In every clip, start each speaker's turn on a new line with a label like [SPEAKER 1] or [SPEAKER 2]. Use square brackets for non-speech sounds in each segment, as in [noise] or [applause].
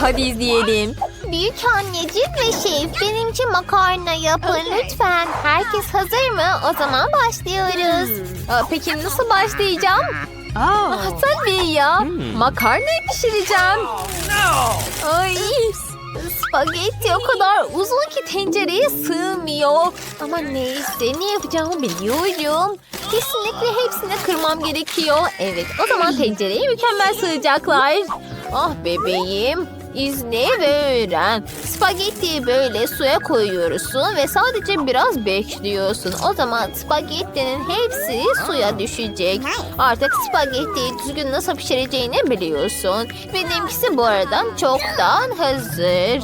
[SPEAKER 1] hadi izleyelim.
[SPEAKER 2] Büyük anneciğim ve şef benim için makarna yapın lütfen. Herkes hazır mı? O zaman başlıyoruz.
[SPEAKER 1] Aa, peki nasıl başlayacağım? Ah, tabii ya. Makarnayı pişireceğim. Ay, spagetti o kadar uzun ki tencereye sığmıyor. Ama neyse ne yapacağımı biliyorum. Kesinlikle hepsini kırmam gerekiyor. Evet o zaman tencereye mükemmel sığacaklar. Ah bebeğim. İzle ve öğren. Spagettiyi böyle suya koyuyorsun ve sadece biraz bekliyorsun. O zaman spagettinin hepsi suya düşecek. Artık spagettiyi düzgün nasıl pişireceğini biliyorsun. Benimkisi bu aradan çoktan hazır.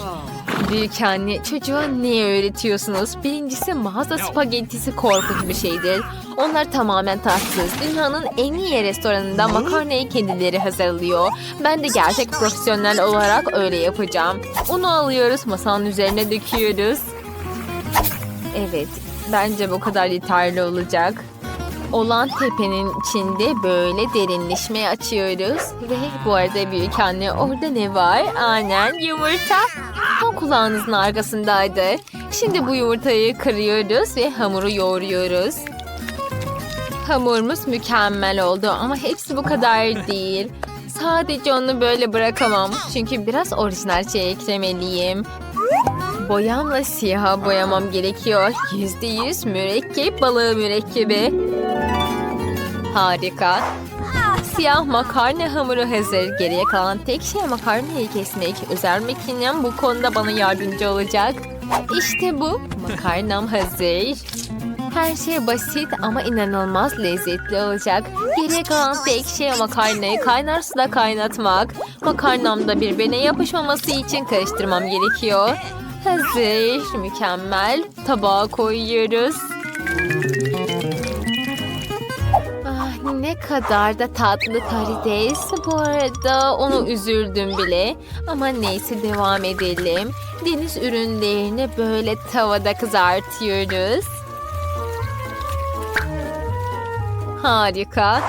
[SPEAKER 1] Büyük anne çocuğa ne öğretiyorsunuz? Birincisi mağaza spagettisi korkunç bir şeydir. Onlar tamamen tatsız. Dünyanın en iyi restoranında makarnayı kendileri hazırlıyor. Ben de gerçek profesyonel olarak öyle yapacağım. Unu alıyoruz masanın üzerine döküyoruz. Evet bence bu kadar yeterli olacak. Olan tepenin içinde böyle derinleşme açıyoruz. Ve bu arada büyük anne orada ne var? Aynen yumurta. Tam kulağınızın arkasındaydı. Şimdi bu yumurtayı kırıyoruz ve hamuru yoğuruyoruz. Hamurumuz mükemmel oldu ama hepsi bu kadar değil. Sadece onu böyle bırakamam. Çünkü biraz orijinal şey eklemeliyim. Boyamla siyaha boyamam gerekiyor. Yüzde yüz mürekkep balığı mürekkebi. Harika. Siyah makarna hamuru hazır. Geriye kalan tek şey makarnayı kesmek. Özel makinem bu konuda bana yardımcı olacak. İşte bu. Makarnam hazır. Her şey basit ama inanılmaz lezzetli olacak. Geriye kalan tek şey makarnayı kaynar suda kaynatmak. Makarnamda birbirine yapışmaması için karıştırmam gerekiyor. Hazır. Mükemmel. Tabağa koyuyoruz. Ne kadar da tatlı karides. Bu arada onu üzüldüm bile. Ama neyse devam edelim. Deniz ürünlerini böyle tavada kızartıyoruz. Harika.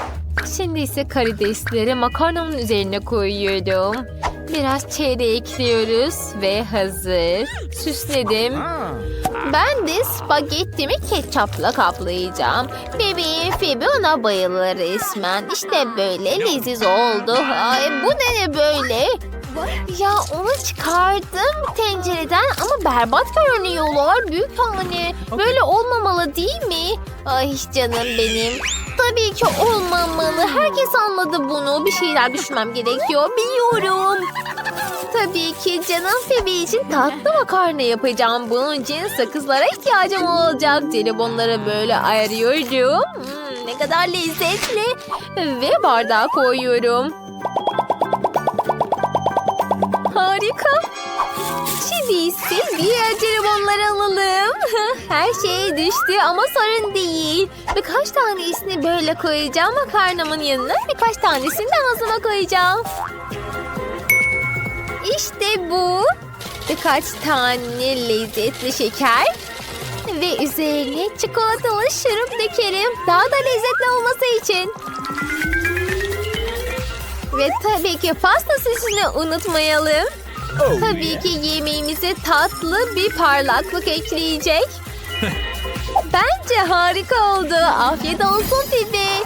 [SPEAKER 1] Şimdi ise karidesleri makarnamın üzerine koyuyorum. Biraz çeyreği ekliyoruz ve hazır. Süsledim. Ben de spagettimi ketçapla kaplayacağım. Bebeğim Phoebe ona bayılır resmen. İşte böyle leziz oldu. Ay, bu ne böyle? Ya onu çıkardım tencereden ama berbat görünüyorlar. Büyük anne böyle olmamalı değil mi? Ay canım benim. Tabii ki olmamalı. Herkes anladı bunu. Bir şeyler düşünmem gerekiyor. Biliyorum. Tabii ki canım Phoebe için tatlı makarna yapacağım. Bunun için sakızlara ihtiyacım olacak. Jelibonları böyle ayırıyorum. Hmm, ne kadar lezzetli. Ve bardağa koyuyorum. Harika. Şimdi ise diğer jelibonları alalım. [laughs] Her şey düştü ama sorun değil. Birkaç tanesini böyle koyacağım makarnamın yanına. Birkaç tanesini de ağzıma koyacağım. İşte bu. Birkaç tane lezzetli şeker. Ve üzerine çikolatalı şurup dökerim. Daha da lezzetli olması için. Ve tabii ki pasta süsünü unutmayalım. Tabii ki yemeğimize tatlı bir parlaklık ekleyecek. [laughs] Bence harika oldu. Afiyet olsun Fibi.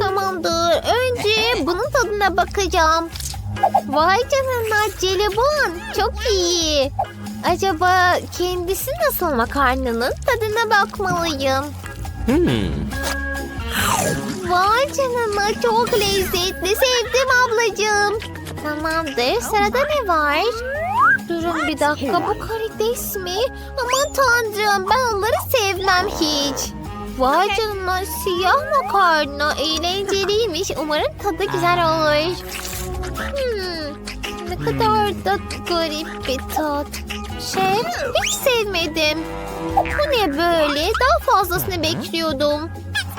[SPEAKER 2] Tamamdır. Önce bunun tadına bakacağım. Vay canına jelibon. Çok iyi. Acaba kendisi nasıl makarnanın tadına bakmalıyım. Vay canına çok lezzetli. Sevdim ablacığım. Tamamdır. Sırada ne var? Durun bir dakika bu karides mi? Aman tanrım ben onları sevmem hiç. Vay canına siyah makarna eğlenceliymiş. Umarım tadı güzel olur. Hmm, ne kadar da garip bir tat. Şey hiç sevmedim. Bu ne böyle? Daha fazlasını bekliyordum.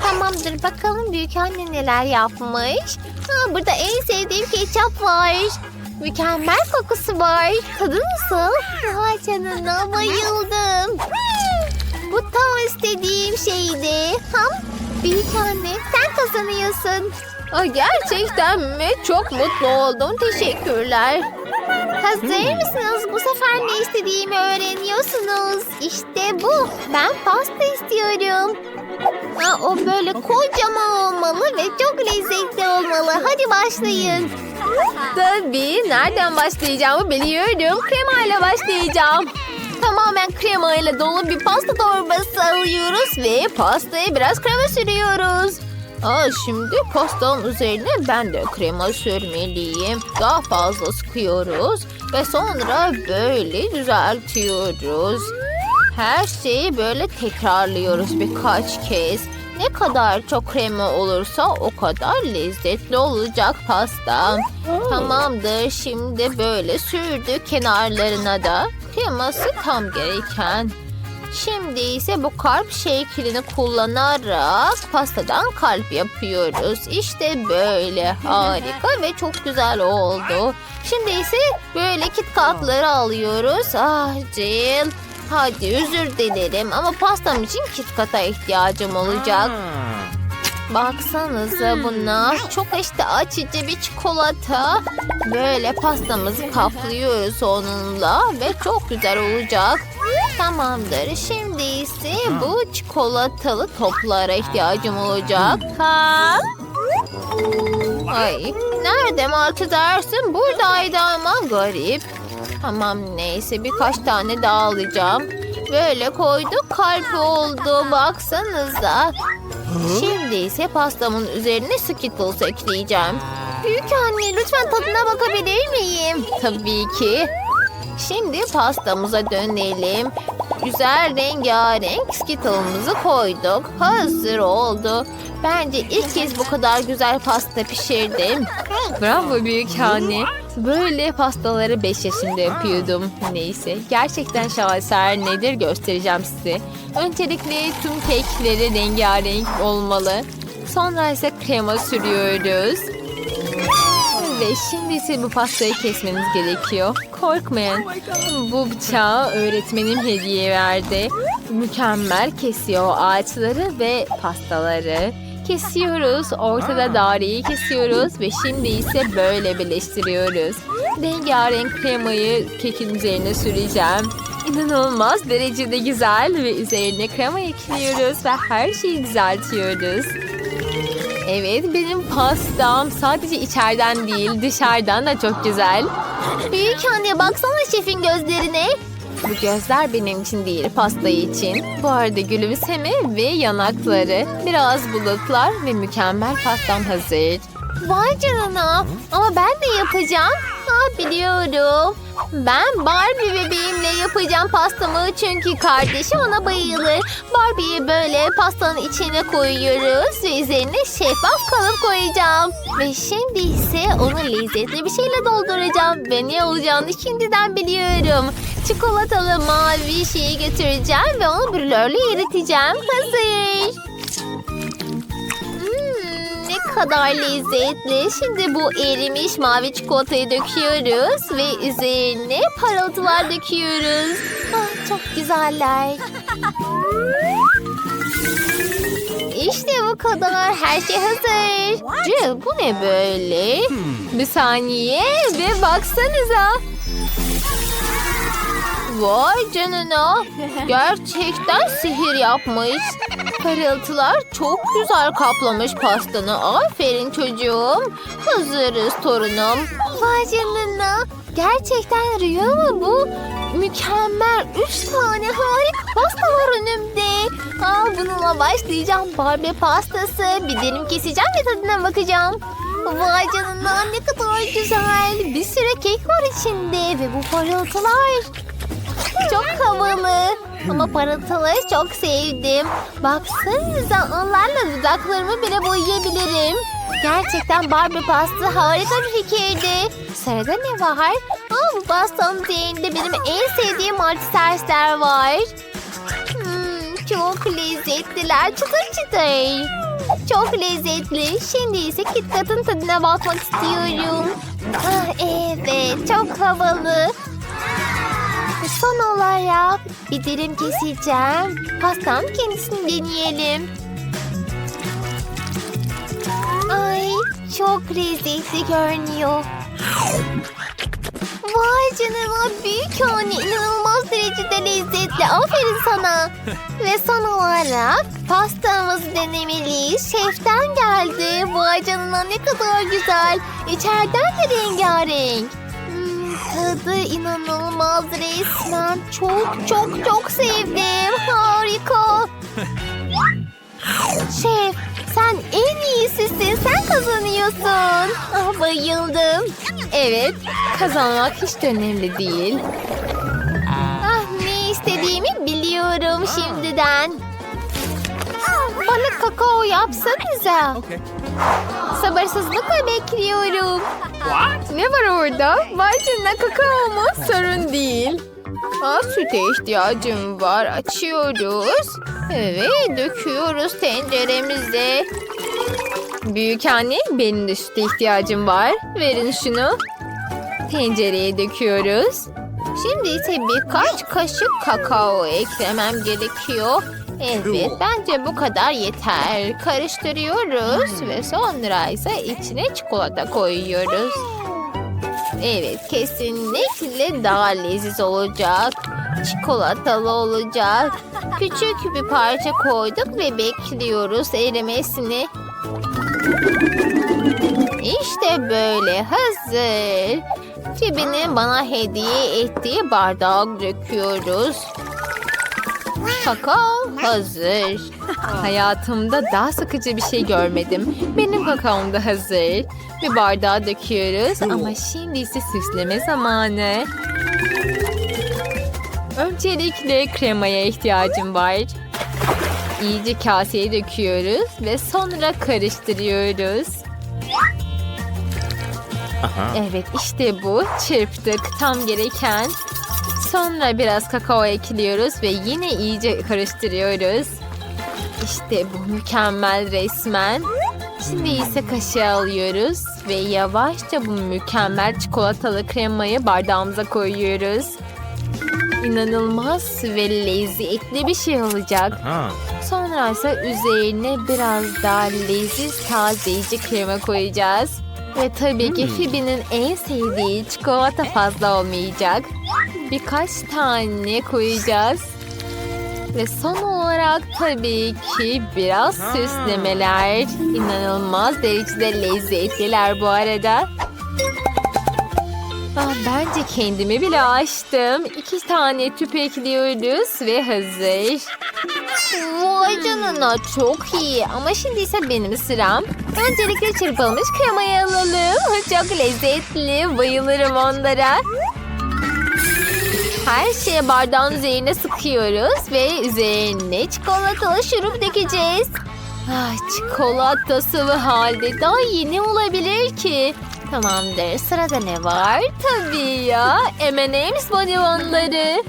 [SPEAKER 2] Tamamdır bakalım büyük anne neler yapmış. Ha, burada en sevdiğim ketçap var. Mükemmel kokusu var. Tadı nasıl? Vay canına bayıldım. Bu tam istediğim şeydi. Ham büyük anne sen kazanıyorsun.
[SPEAKER 1] Ay, gerçekten mi? Çok mutlu oldum. Teşekkürler.
[SPEAKER 2] Hazır mısınız? Bu sefer ne istediğimi öğreniyorsunuz. İşte bu. Ben pasta istiyorum. Ha, o böyle kocaman olmalı ve çok lezzetli olmalı. Hadi başlayın.
[SPEAKER 1] Tabii. Nereden başlayacağımı biliyorum. Krema ile başlayacağım. Tamamen krema ile dolu bir pasta torbası alıyoruz ve pastaya biraz krema sürüyoruz. Aa, şimdi pastanın üzerine ben de krema sürmeliyim. Daha fazla sıkıyoruz ve sonra böyle düzeltiyoruz. Her şeyi böyle tekrarlıyoruz birkaç kez. Ne kadar çok krema olursa o kadar lezzetli olacak pasta. Tamamdır. Şimdi böyle sürdük kenarlarına da. Kreması tam gereken. Şimdi ise bu kalp şeklini kullanarak pastadan kalp yapıyoruz. İşte böyle harika ve çok güzel oldu. Şimdi ise böyle kit katları alıyoruz. Ah Jill. Hadi özür dilerim ama pastam için kit kata ihtiyacım olacak. Baksanıza buna. Çok işte açıcı bir çikolata. Böyle pastamızı kaplıyoruz onunla ve çok güzel olacak. Tamamdır. Şimdi ise bu çikolatalı toplara ihtiyacım olacak. Ha? Ay, nerede marka dersin? Buradaydı ama garip. Tamam neyse birkaç tane daha alacağım. Böyle koyduk kalp oldu baksanıza. Şimdi ise pastamın üzerine Skittles ekleyeceğim.
[SPEAKER 2] Büyük anne lütfen tadına bakabilir miyim?
[SPEAKER 1] Tabii ki. Şimdi pastamıza dönelim. Güzel rengarenk Skittle'ımızı koyduk. Hazır oldu. Bence ilk kez bu kadar güzel pasta pişirdim. Bravo büyük anne. Böyle pastaları 5 yaşında yapıyordum. Neyse gerçekten şaheser nedir göstereceğim size. Öncelikle tüm kekleri rengarenk olmalı. Sonra ise krema sürüyoruz. Ve şimdi ise bu pastayı kesmeniz gerekiyor. Korkmayın. Bu bıçağı öğretmenim hediye verdi. Mükemmel kesiyor ağaçları ve pastaları. Kesiyoruz. Ortada daireyi kesiyoruz ve şimdi ise böyle birleştiriyoruz. Rengarenk kremayı kekin üzerine süreceğim. İnanılmaz derecede güzel ve üzerine krema ekliyoruz ve her şeyi düzeltiyoruz. Evet benim pastam sadece içeriden değil dışarıdan da çok güzel.
[SPEAKER 2] Büyük anne baksana şefin gözlerine.
[SPEAKER 1] Bu gözler benim için değil pasta için. Bu arada gülümseme ve yanakları. Biraz bulutlar ve mükemmel pastam hazır.
[SPEAKER 2] Vay canına. Ama ben de yapacağım. Ha biliyorum. Ben Barbie bebeğimle yapacağım pastamı çünkü kardeşi ona bayılır. Barbie'yi böyle pastanın içine koyuyoruz ve üzerine şeffaf kalıp koyacağım. Ve şimdi ise onu lezzetli bir şeyle dolduracağım. Ve ne olacağını şimdiden biliyorum. Çikolatalı mavi şeyi götüreceğim ve onu brülörle eriteceğim. Hazır. Hmm, kadar lezzetli. Şimdi bu erimiş mavi çikolatayı döküyoruz ve üzerine parıltılar döküyoruz. Ah, çok güzeller. İşte bu kadar. Her şey hazır.
[SPEAKER 1] Jill bu ne böyle? Bir saniye ve baksanıza. Vay canına. Gerçekten sihir yapmış. Parıltılar çok güzel kaplamış pastanı. Aferin çocuğum. Hazırız torunum.
[SPEAKER 2] Vay canına. Gerçekten rüya mı bu? Mükemmel. Üç tane harika pasta var önümde. Aa, bununla başlayacağım. Barbie pastası. Bir dilim keseceğim ve tadına bakacağım. Vay canına ne kadar güzel. Bir sürü kek var içinde ve bu parıltılar. Çok havalı. Ama parıltıları çok sevdim. Baksanıza onlarla dudaklarımı bile boyayabilirim. Gerçekten Barbie pastası harika bir fikirdi. Sırada ne var? Aa, bu pastanın üzerinde benim en sevdiğim artistersler var. Hmm, çok lezzetliler. Çıtır çıtır. Çok lezzetli. Şimdi ise KitKat'ın tadına bakmak istiyorum. Ah, evet, çok havalı. Son olarak bir dilim keseceğim. Pastam kendisini deneyelim. Ay çok lezzetli görünüyor. canına büyük anne inanılmaz derecede lezzetli. Aferin sana. Ve son olarak pastamızı denemeliyiz. Şeften geldi. Vay canına ne kadar güzel. İçeriden de rengarenk. Tadı inanılmaz resmen. Çok çok çok sevdim. Harika. Şef sen en iyisisin. Sen kazanıyorsun. Ah, bayıldım.
[SPEAKER 1] Evet, kazanmak hiç de önemli değil.
[SPEAKER 2] Ah ne istediğimi biliyorum şimdiden. Bana kakao yapsanıza. Sabırsızlıkla bekliyorum.
[SPEAKER 1] Ne var orada? Canına kakao mu? Sorun değil. Aa, süte ihtiyacım var. Açıyoruz. Evet, döküyoruz tenceremize. Büyük anne, benim de süte ihtiyacım var. Verin şunu. Tencereye döküyoruz. Şimdi ise birkaç kaşık kakao eklemem gerekiyor. Evet, bence bu kadar yeter. Karıştırıyoruz ve sonra ise içine çikolata koyuyoruz. Evet, kesinlikle daha leziz olacak. Çikolatalı olacak. Küçük bir parça koyduk ve bekliyoruz erimesini. İşte böyle hazır. Fibinin bana hediye ettiği bardağa döküyoruz. Kakao hazır. Hayatımda daha sıkıcı bir şey görmedim. Benim kakaom da hazır. Bir bardağa döküyoruz ama şimdi ise süsleme zamanı. Öncelikle kremaya ihtiyacım var. İyice kaseye döküyoruz ve sonra karıştırıyoruz. Evet işte bu. Çırptık tam gereken. Sonra biraz kakao ekliyoruz ve yine iyice karıştırıyoruz. İşte bu mükemmel resmen. Şimdi ise kaşığı alıyoruz ve yavaşça bu mükemmel çikolatalı kremayı bardağımıza koyuyoruz. İnanılmaz ve lezzetli bir şey olacak. Sonra ise üzerine biraz daha leziz tazeleyici krema koyacağız. Ve tabii ki Phoebe'nin en sevdiği çikolata fazla olmayacak. Birkaç tane koyacağız. Ve son olarak tabii ki biraz süslemeler. İnanılmaz derecede lezzetliler bu arada. Ah, bence kendimi bile açtım. İki tane tüp ekliyoruz ve hazır. Vay canına çok iyi. Ama şimdi ise benim sıram. Öncelikle çırpılmış kremayı alalım. [laughs] Çok lezzetli. Bayılırım onlara. Her şeyi bardağın üzerine sıkıyoruz ve üzerine çikolatalı şurup dökeceğiz. Ah, çikolata sıvı halde daha ne olabilir ki? Tamamdır. Sırada ne var? Tabii ya. M&M's bonibonları.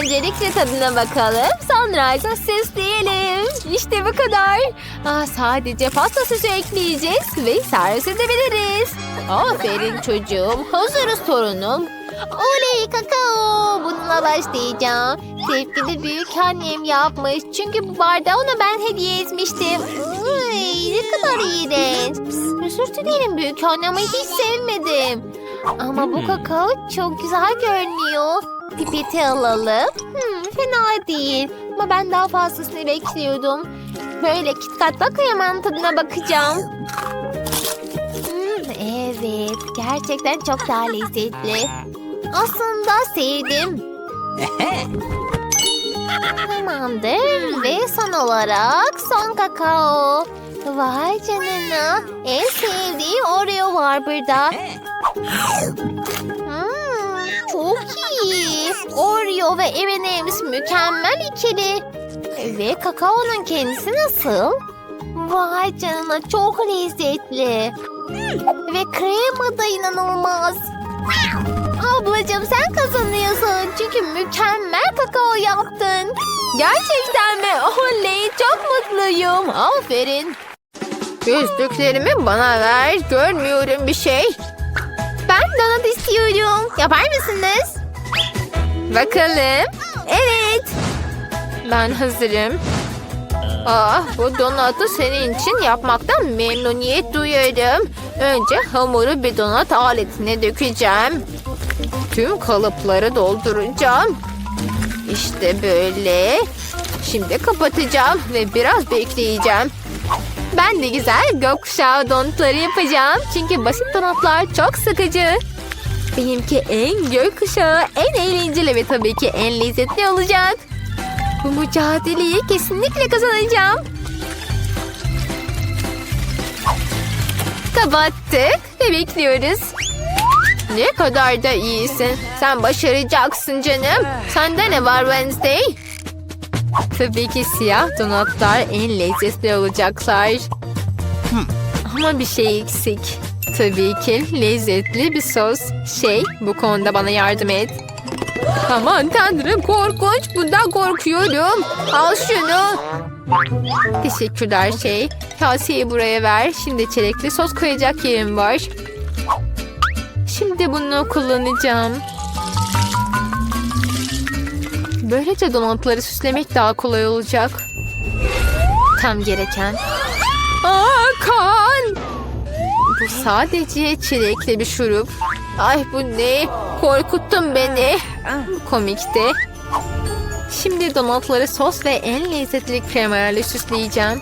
[SPEAKER 1] Öncelikle tadına bakalım. Sonra ise süsleyelim. İşte bu kadar. Ah, sadece pasta süsü ekleyeceğiz ve servis edebiliriz. Aferin çocuğum. Hazırız torunum.
[SPEAKER 2] Oley kakao. Bununla başlayacağım. Sevgili büyük annem yapmış. Çünkü bu bardağı ona ben hediye etmiştim. Ay, ne kadar iğrenç. Özür dilerim büyük annemi hiç sevmedim. Ama bu kakao çok güzel görünüyor. Pipeti alalım. Hmm, fena değil. Ama ben daha fazlasını bekliyordum. Böyle kitkatla kremanın tadına bakacağım. Hmm, evet, gerçekten çok daha lezzetli. Aslında sevdim. Tamamdır ve son olarak son kakao. Vay canına. En sevdiğim Oreo var burada. Oreo ve M&M's mükemmel ikili. Ve kakaonun kendisi nasıl? Vay canına çok lezzetli. Ve krema da inanılmaz. Ablacığım sen kazanıyorsun. Çünkü mükemmel kakao yaptın.
[SPEAKER 1] Gerçekten mi? Oley çok mutluyum. Aferin. Gözlüklerimi bana ver. Görmüyorum bir şey.
[SPEAKER 2] Ben donut istiyorum. Yapar mısınız?
[SPEAKER 1] Bakalım. Evet. Ben hazırım. Ah, bu donatı senin için yapmaktan memnuniyet duyarım. Önce hamuru bir donat aletine dökeceğim. tüm kalıpları dolduracağım. İşte böyle. Şimdi kapatacağım ve biraz bekleyeceğim. Ben de güzel gökkuşağı donutları yapacağım. Çünkü basit donutlar çok sıkıcı. Benimki en gökkuşağı, en eğlenceli ve tabii ki en lezzetli olacak. Bu mücadeleyi kesinlikle kazanacağım. Kapattık ve bekliyoruz. Ne kadar da iyisin. Sen başaracaksın canım. Sende ne var Wednesday? Tabii ki siyah donatlar en lezzetli olacaklar. Ama bir şey eksik. Tabii ki lezzetli bir sos. Şey, bu konuda bana yardım et. Aman tanrım korkunç. Bundan korkuyorum. Al şunu. Teşekkürler şey. Kaseyi buraya ver. Şimdi çilekli sos koyacak yerim var. Şimdi bunu kullanacağım. Böylece donatları süslemek daha kolay olacak. Tam gereken. Aa kan! Bu sadece çilekli bir şurup. Ay bu ne? Korkuttun beni. Komikti. Şimdi donatları sos ve en lezzetli kremayla süsleyeceğim.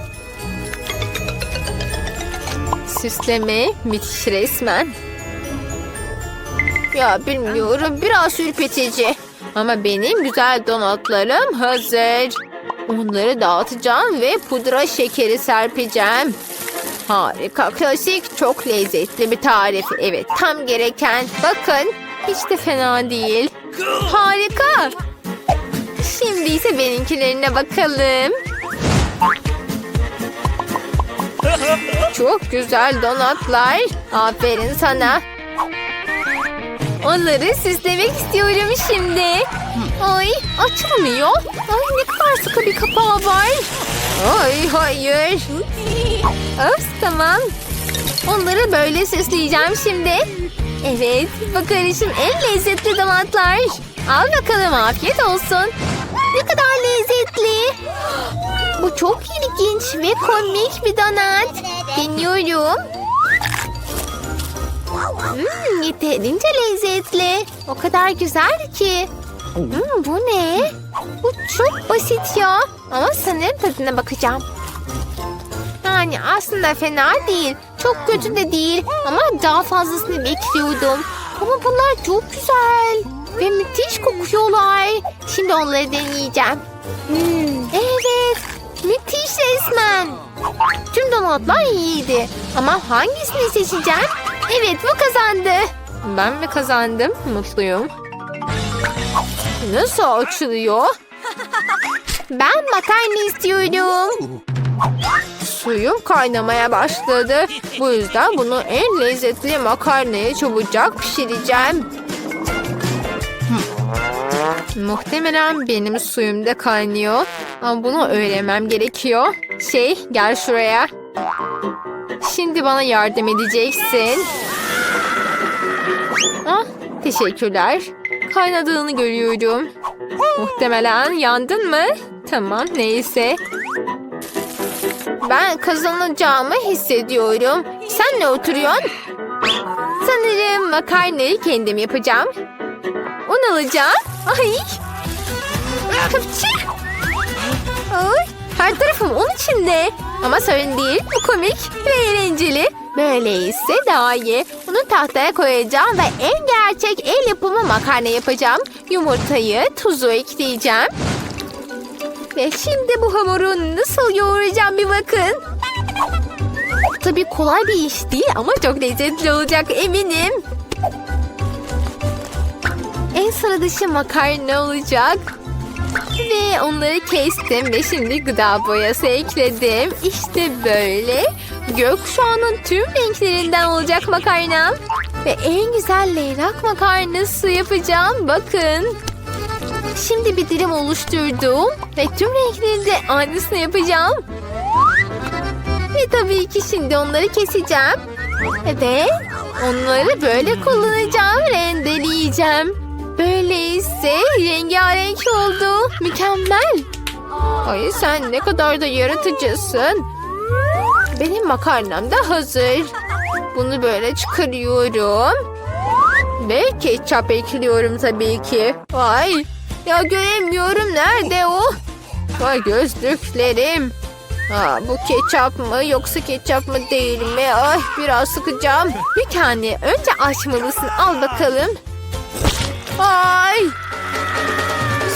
[SPEAKER 1] Süsleme müthiş resmen. Ya bilmiyorum biraz ürpetici. Ama benim güzel donatlarım hazır. Onları dağıtacağım ve pudra şekeri serpeceğim. Harika, klasik, çok lezzetli bir tarif. Evet, tam gereken. Bakın, hiç de fena değil. Harika. Şimdi ise benimkilerine bakalım. Çok güzel donatlar. Aferin sana. Onları süslemek istiyorum şimdi. Ay açılmıyor. Ay ne kadar sıkı bir kapağı var. Ay hayır. Öf tamam. Onları böyle süsleyeceğim şimdi. Evet bakarışın en lezzetli donatlar. Al bakalım afiyet olsun. Ne kadar lezzetli. Bu çok ilginç ve komik bir donat. Deniyorum. Hmm, yeterince lezzetli. O kadar güzel ki. Hmm, bu ne? Bu çok basit ya. Ama sanırım tadına bakacağım. Yani aslında fena değil. Çok kötü de değil. Ama daha fazlasını bekliyordum. Ama bunlar çok güzel. Ve müthiş kokuyorlar. Şimdi onları deneyeceğim. Hmm, evet. Müthiş resmen. Tüm donatlar iyiydi. Ama hangisini seçeceğim? Evet bu kazandı. Ben mi kazandım? Mutluyum. Nasıl açılıyor? Ben makarna istiyorum. Suyum kaynamaya başladı. Bu yüzden bunu en lezzetli makarnayı çabucak pişireceğim. Muhtemelen benim suyum da kaynıyor. Ama bunu öğrenmem gerekiyor. Şey gel şuraya. Şimdi bana yardım edeceksin. Ah, teşekkürler. Kaynadığını görüyorum. Muhtemelen yandın mı? Tamam neyse. Ben kazanacağımı hissediyorum. Sen ne oturuyorsun? Sanırım makarnayı kendim yapacağım. Un alacağım. Ay. Kapçı. Ay. Her tarafım un içinde. Ama sorun değil. Bu komik ve eğlenceli. Böyleyse daha iyi. Onu tahtaya koyacağım ve en gerçek el yapımı makarna yapacağım. Yumurtayı, tuzu ekleyeceğim. Ve şimdi bu hamuru nasıl yoğuracağım bir bakın. Tabii kolay bir iş değil ama çok lezzetli olacak eminim. En sıra dışı makarna olacak. Ve onları kestim ve şimdi gıda boyası ekledim. İşte böyle. Gökkuşağının tüm renklerinden olacak makarna. Ve en güzel leylak makarnası yapacağım. Bakın. Şimdi bir dilim oluşturdum. Ve tüm renkleri de aynısını yapacağım. Ve tabii ki şimdi onları keseceğim. Ve onları böyle kullanacağım. Rendeleyeceğim. Böyleyse rengarenk oldu. Mükemmel. Ay sen ne kadar da yaratıcısın. Benim makarnam da hazır. Bunu böyle çıkarıyorum. Ve ketçap ekliyorum tabii ki. Ay ya göremiyorum nerede o? Ay gözlüklerim. Aa, bu ketçap mı yoksa ketçap mı değil mi? Ay biraz sıkacağım. Bir tane önce açmalısın al bakalım. Ay.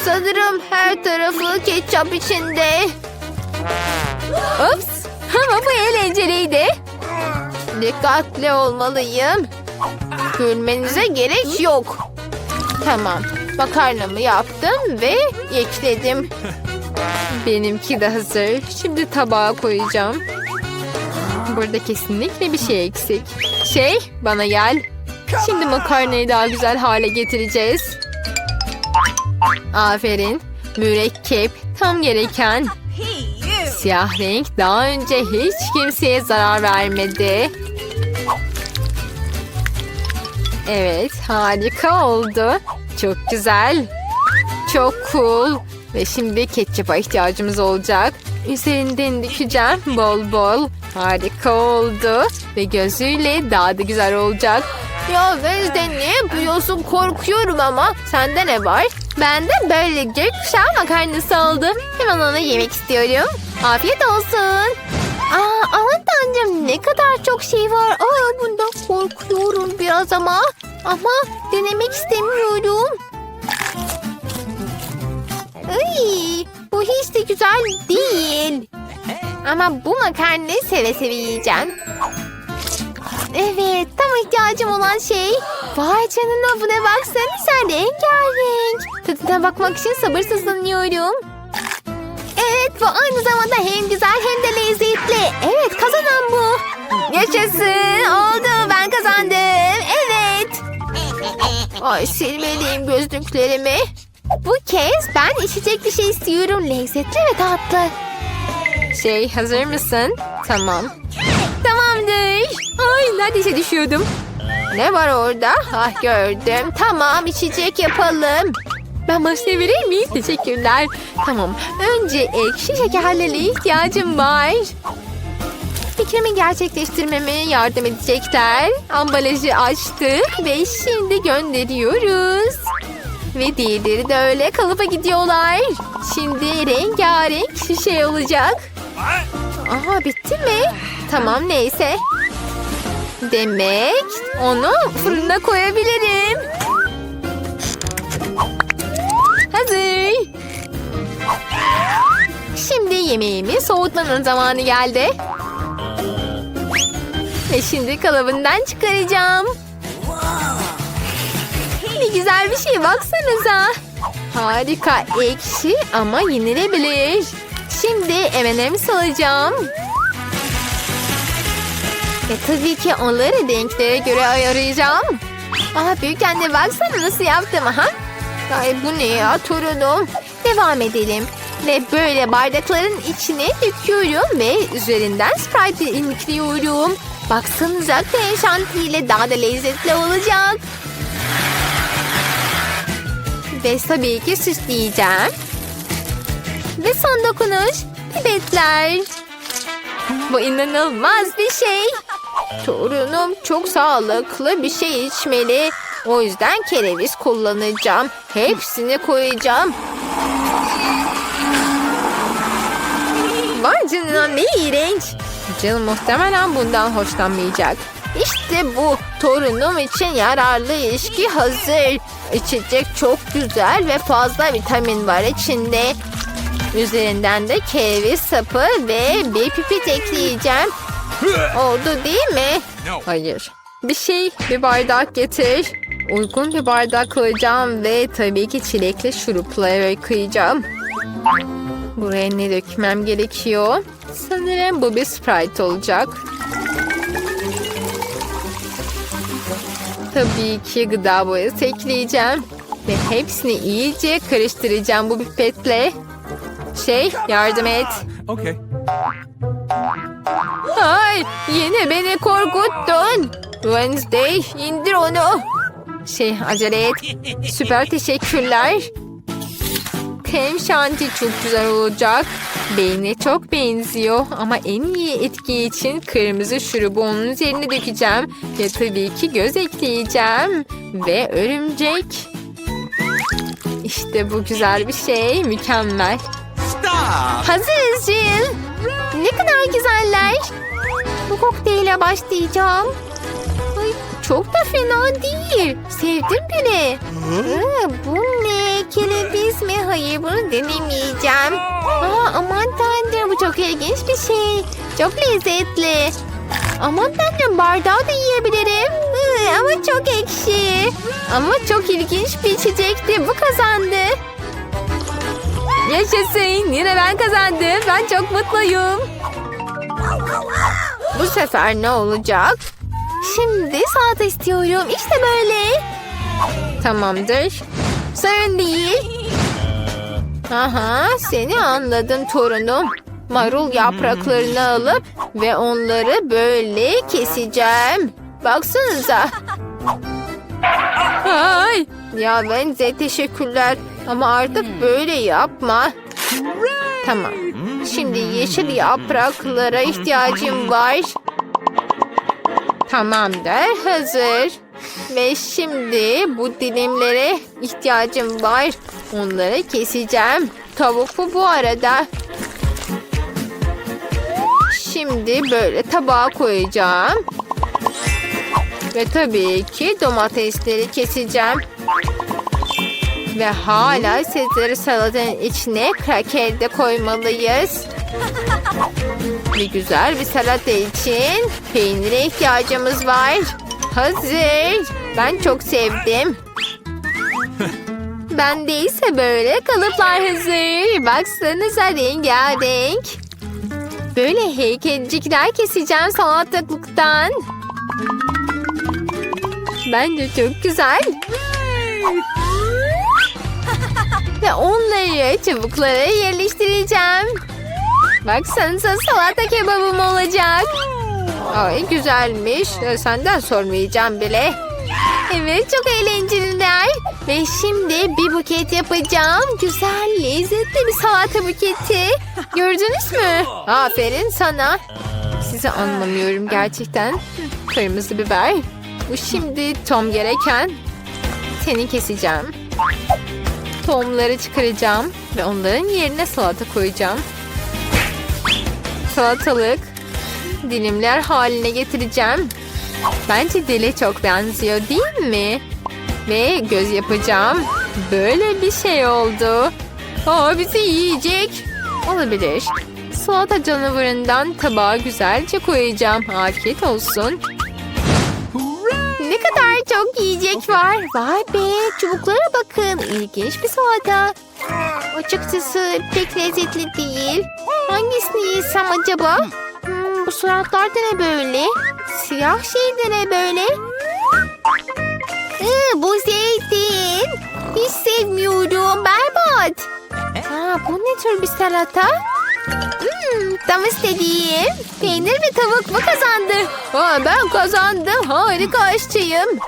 [SPEAKER 1] Sanırım her tarafı ketçap içinde. Ups. Ama bu eğlenceliydi. Dikkatli olmalıyım. Gülmenize gerek yok. Tamam. Makarnamı yaptım ve ekledim. Benimki de hazır. Şimdi tabağa koyacağım. Burada kesinlikle bir şey eksik. Şey, bana gel. Şimdi makarnayı daha güzel hale getireceğiz. Aferin. Mürekkep tam gereken. Siyah renk daha önce hiç kimseye zarar vermedi. Evet, harika oldu. Çok güzel. Çok cool. Ve şimdi ketçapa ihtiyacımız olacak. Üzerinden dökeceğim bol bol. Harika oldu. Ve gözüyle daha da güzel olacak. Ya Wednesday ne yapıyorsun? Korkuyorum ama. Sende ne var? Bende böyle gökkuşağı makarnası oldu. Hemen onu yemek istiyorum. Afiyet olsun. Aa, aman tanrım ne kadar çok şey var. Aa, bundan korkuyorum biraz ama. Ama denemek istemiyorum. Ay, bu hiç de güzel değil. Ama bu makarnayı seve seve yiyeceğim. Evet, tam ihtiyacım olan şey. Vay canına buna baksana sen rengarenk. Tadına bakmak için sabırsızlanıyorum. Evet, bu aynı zamanda hem güzel hem de lezzetli. Evet, kazanan bu. Yaşasın, oldu ben kazandım. Evet. Ay silmeliyim gözlüklerimi. Bu kez ben içecek bir şey istiyorum. Lezzetli ve tatlı. Şey hazır mısın? Tamam. Tamamdır. Ay neredeyse düşüyordum. Ne var orada? Ah gördüm. Tamam içecek yapalım. Ben başlayabilir miyim? Teşekkürler. Tamam. Önce ekşi şekerlere ihtiyacım var. Fikrimi gerçekleştirmeme yardım edecekler. Ambalajı açtık ve şimdi gönderiyoruz. Ve diğerleri de öyle kalıba gidiyorlar. Şimdi rengarenk şişe olacak. Aha bitti mi? Tamam neyse. Demek onu fırına koyabilirim. Hazır. Şimdi yemeğimi soğutmanın zamanı geldi. Ve şimdi kalıbından çıkaracağım. Ne güzel bir şey baksanıza. Harika ekşi ama yenilebilir. Şimdi M&M's alacağım. Ve tabii ki onları renklere göre ayarlayacağım. Aha büyük baksana nasıl yaptım aha. Ay bu ne ya torunum. Devam edelim. Ve böyle bardakların içine döküyorum ve üzerinden Sprite inikliyorum. Baksanıza krem şantiyle daha da lezzetli olacak. Ve tabii ki süsleyeceğim. Ve son dokunuş pipetler. Bu inanılmaz bir şey. Torunum çok sağlıklı bir şey içmeli. O yüzden kereviz kullanacağım. Hepsini koyacağım. Vay canına ne iğrenç. Jill muhtemelen bundan hoşlanmayacak. İşte bu torunum için yararlı ilişki hazır. İçecek çok güzel ve fazla vitamin var içinde. Üzerinden de kereviz sapı ve bir pipet ekleyeceğim. Oldu değil mi? Hayır. Bir şey, bir bardak getir. Uygun bir bardak koyacağım ve tabii ki çilekli şurupla yıkayacağım. Buraya ne dökmem gerekiyor? Sanırım bu bir Sprite olacak. Tabii ki gıda boyası ekleyeceğim. Ve hepsini iyice karıştıracağım bu pipetle. Şey yardım et.
[SPEAKER 3] Okay.
[SPEAKER 1] Ay yine beni korkuttun. Wednesday indir onu. Şey acele et. Süper teşekkürler. Krem şanti çok güzel olacak.
[SPEAKER 4] Beyne çok benziyor ama en iyi etki için kırmızı şurubu onun üzerine dökeceğim. Ve tabii ki göz ekleyeceğim. Ve örümcek. İşte bu güzel bir şey. Mükemmel.
[SPEAKER 5] Stop!
[SPEAKER 1] Hazırız Jill. Ne kadar güzeller. Bu kokteyle başlayacağım. Ay, çok da fena değil. Sevdim bile. Aa, bu ne? Kereviz mi? Hayır bunu denemeyeceğim. Aa, aman tanrım bu çok ilginç bir şey. Çok lezzetli. Aman tanrım bardağı da yiyebilirim. Iı, ama çok ekşi. Ama çok ilginç bir içecekti. Bu kazandı.
[SPEAKER 4] Yaşasın. Yine ben kazandım. Ben çok mutluyum.
[SPEAKER 1] Bu sefer ne olacak? Şimdi salata istiyorum. İşte böyle.
[SPEAKER 4] Tamamdır.
[SPEAKER 1] Sorun değil. Aha seni anladım torunum. Marul yapraklarını alıp ve onları böyle keseceğim. Baksanıza.
[SPEAKER 4] Ay.
[SPEAKER 1] Ya bence teşekkürler ama artık böyle yapma. Tamam. Şimdi yeşil yapraklara ihtiyacım var. Tamamdır, hazır. Ve şimdi bu dilimlere ihtiyacım var. Onları keseceğim. Tavuk bu bu arada. Şimdi böyle tabağa koyacağım. Ve tabii ki domatesleri keseceğim. Ve hala sizleri salatanın içine kraker de koymalıyız. Bir güzel bir salata için peynire ihtiyacımız var. Hazır. Ben çok sevdim. [laughs] Ben değilse böyle kalıplar hazır. Baksanıza rengarenk. Böyle heykelcikler keseceğim salatalıktan. Bence çok güzel. Ve onları çubuklara yerleştireceğim. Baksanıza salata kebabım olacak. Ay güzelmiş. Ee, Senden sormayacağım bile. Evet çok eğlenceliler. Ve şimdi bir buket yapacağım. Güzel lezzetli bir salata buketi. Gördünüz mü? Aferin sana. Sizi anlamıyorum gerçekten. Kırmızı biber. Bu şimdi tom gereken. Seni keseceğim. Tohumları çıkaracağım ve onların yerine salata koyacağım. Salatalık dilimler haline getireceğim. Bence dile çok benziyor değil mi? Ve göz yapacağım. Böyle bir şey oldu. Aa bizi yiyecek. Olabilir. Salata canavarından tabağa güzelce koyacağım. Afiyet olsun. Çok yiyecek var. Vay be çubuklara bakın. İlginç bir salata. Açıkçası pek lezzetli değil. Hangisini yesem acaba? Hmm, bu suratlar da ne böyle? Siyah şey de ne böyle? Ee, bu zeytin. Hiç sevmiyorum. Berbat. Ha, bu ne tür bir salata? Hmm, tam istediğim. Peynir ve tavuk mu kazandı? Ha, ben kazandım. Harika aşçıyım.